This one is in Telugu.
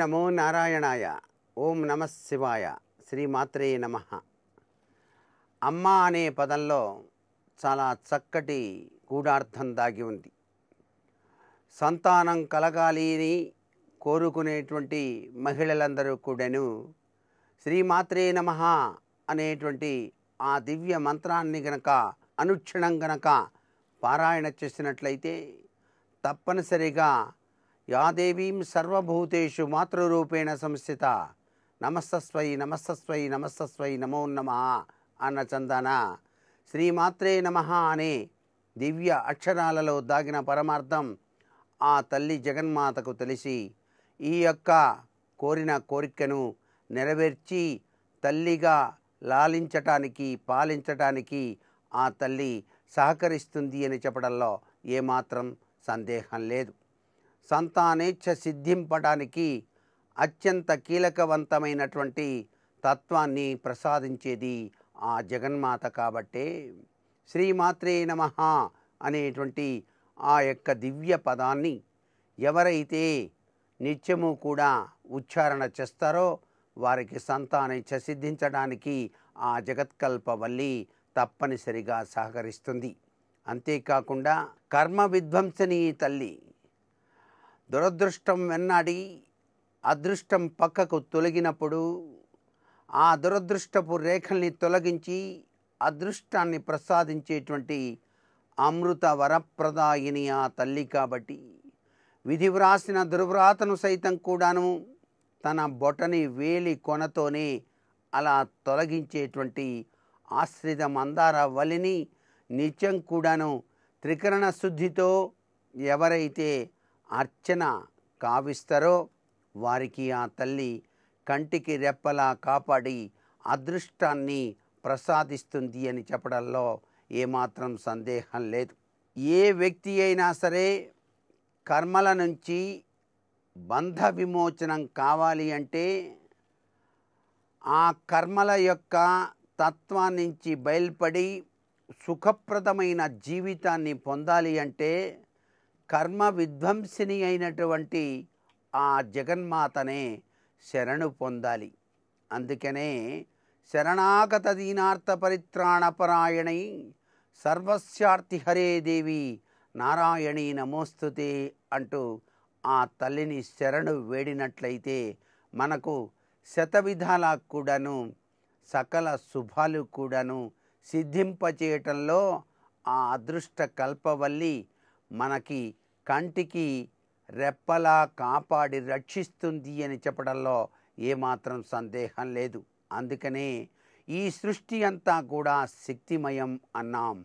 నమో నారాయణాయ. ఓం నమ శివాయ. శ్రీమాత్రే నమ. అమ్మ అనే పదంలో చాలా చక్కటి గూఢార్థం దాగి ఉంది. సంతానం కలగాలి అని కోరుకునేటువంటి మహిళలందరూ కూడాను శ్రీమాత్రే నమ అనేటువంటి ఆ దివ్య మంత్రాన్ని గనక అనుక్షణం గనక పారాయణ చేసినట్లయితే తప్పనిసరిగా యాదేవీం సర్వభూతేషు మాతృరూపేణ సంస్థిత. నమస్తస్వై నమస్తస్వై నమస్తస్వై నమో నమ అన్న చందన. శ్రీమాత్రే నమ అనే దివ్య అక్షరాలలో దాగిన పరమార్థం ఆ తల్లి జగన్మాతకు తెలిసి ఈ యొక్క కోరిన కోరికను నెరవేర్చి తల్లిగా లాలించటానికి పాలించటానికి ఆ తల్లి సహకరిస్తుంది అని చెప్పడంలో ఏమాత్రం సందేహం లేదు. సంతానేచ్ఛ సిద్ధింపడానికి అత్యంత కీలకవంతమైనటువంటి తత్వాన్ని ప్రసాదించేది ఆ జగన్మాత కాబట్టే. శ్రీమాత్రే నమ అనేటువంటి ఆ యొక్క దివ్య పదాన్ని ఎవరైతే నిత్యము కూడా ఉచ్చారణ చేస్తారో వారికి సంతానేచ్ఛ సిద్ధించడానికి ఆ జగత్కల్పవల్లి తప్పనిసరిగా సహకరిస్తుంది. అంతేకాకుండా కర్మ విధ్వంసని తల్లి దురదృష్టం వెన్నాడి అదృష్టం పక్కకు తొలగినప్పుడు ఆ దురదృష్టపు రేఖల్ని తొలగించి అదృష్టాన్ని ప్రసాదించేటువంటి అమృత వరప్రదాయిని ఆ తల్లి కాబట్టి. విధి వ్రాసిన దుర్వ్రాతను సైతం కూడాను తన బొటని వేలి కొనతోనే అలా తొలగించేటువంటి ఆశ్రిత మందార వలిని నిత్యం కూడాను త్రికరణ శుద్ధితో ఎవరైతే అర్చన కావిస్తారో వారికి ఆ తల్లి కంటికి రెప్పలా కాపాడి అదృష్టాన్ని ప్రసాదిస్తుంది అని చెప్పడంలో ఏమాత్రం సందేహం లేదు. ఏ వ్యక్తి అయినా సరే కర్మల నుంచి బంధ విమోచనం కావాలి అంటే ఆ కర్మల యొక్క తత్వాన్నించి నుంచి సుఖప్రదమైన జీవితాన్ని పొందాలి అంటే కర్మ విధ్వంసిని అయినటువంటి ఆ జగన్మాతనే శరణు పొందాలి. అందుకనే శరణాగత దీనార్థ పరిత్రాణపరాయణై సర్వస్యార్థి హరే దేవి నారాయణి నమోస్తుతే అంటూ ఆ తల్లిని శరణు వేడినట్లయితే మనకు శతవిధాల కూడాను సకల శుభాలు కూడాను సిద్ధింపచేయటంలో ఆ అదృష్ట కల్పవల్లి మనకి కంటికి రెప్పలా కాపాడి రక్షిస్తుంది అని చెప్పడంలో ఏమాత్రం సందేహం లేదు. అందుకనే ఈ సృష్టి అంతా కూడా శక్తిమయం అన్నాం.